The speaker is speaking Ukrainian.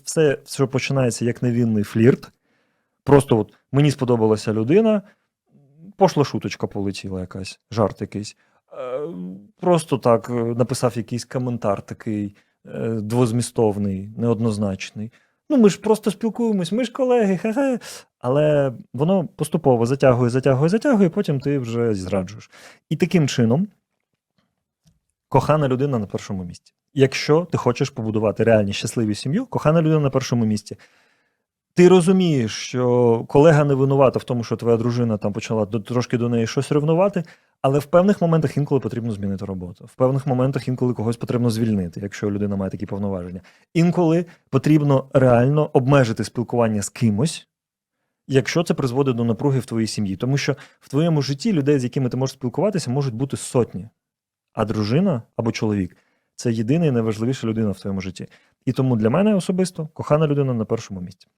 Все, що починається як невинний флірт. Просто от мені сподобалася людина, пошла шуточка полетіла якась, жарт якийсь. Е, Просто так е, написав якийсь коментар такий е, двозмістовний, неоднозначний. Ну, ми ж просто спілкуємось, ми ж колеги, хе-хе. Але воно поступово затягує, затягує, затягує, і потім ти вже зраджуєш. І таким чином, кохана людина на першому місці. Якщо ти хочеш побудувати реальні щасливі сім'ю, кохана людина на першому місці. Ти розумієш, що колега не винувата в тому, що твоя дружина там почала трошки до неї щось ревнувати, але в певних моментах інколи потрібно змінити роботу. В певних моментах інколи когось потрібно звільнити, якщо людина має такі повноваження. Інколи потрібно реально обмежити спілкування з кимось, якщо це призводить до напруги в твоїй сім'ї. Тому що в твоєму житті людей, з якими ти можеш спілкуватися, можуть бути сотні. А дружина або чоловік це єдина і найважливіша людина в твоєму житті. І тому для мене особисто кохана людина на першому місці.